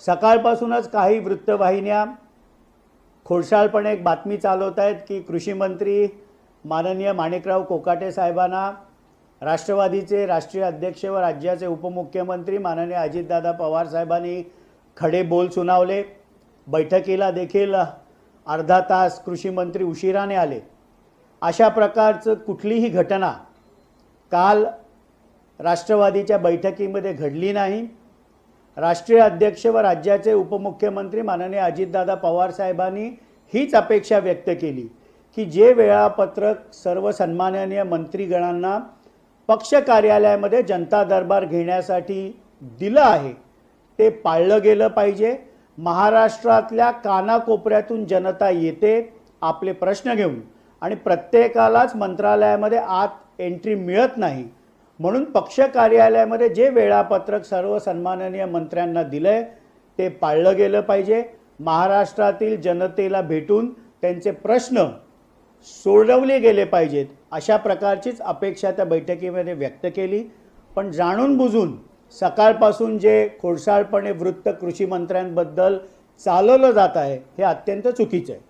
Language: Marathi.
सकाळपासूनच काही वृत्तवाहिन्या खोडसाळपणे एक बातमी चालवत आहेत की कृषी मंत्री माननीय माणिकराव कोकाटे साहेबांना राष्ट्रवादीचे राष्ट्रीय अध्यक्ष व राज्याचे उपमुख्यमंत्री माननीय अजितदादा पवार साहेबांनी खडे बोल सुनावले. बैठकीला देखील अर्धा तास कृषी मंत्री उशिराने आले. अशा प्रकारचं कुठलीही घटना काल राष्ट्रवादीच्या बैठकीमध्ये घडली नाही. राष्ट्रीय अध्यक्ष व राज्याचे उपमुख्यमंत्री माननीय अजितदादा पवार साहेबांनी हीच अपेक्षा व्यक्त केली की जे वेळापत्रक सर्व सन्माननीय मंत्रीगणांना पक्ष कार्यालयामध्ये जनता दरबार घेण्यासाठी दिलं आहे ते पाळलं गेलं पाहिजे. महाराष्ट्रातल्या कानाकोपऱ्यातून जनता येते आपले प्रश्न घेऊन. आणि प्रत्येकालाच मंत्रालयामध्ये आत एंट्री मिळत नाही म्हणून पक्ष कार्यालयामध्ये जे वेळापत्रक सर्व सन्माननीय मंत्र्यांना दिलं आहे ते पाळलं गेलं पाहिजे. महाराष्ट्रातील जनतेला भेटून त्यांचे प्रश्न सोडवले गेले पाहिजेत अशा प्रकारचीच अपेक्षा त्या बैठकीमध्ये व्यक्त केली. पण जाणून बुजून सकाळपासून जे खोडसाळपणे वृत्त कृषी मंत्र्यांबद्दल चालवलं जात आहे हे अत्यंत चुकीचं आहे.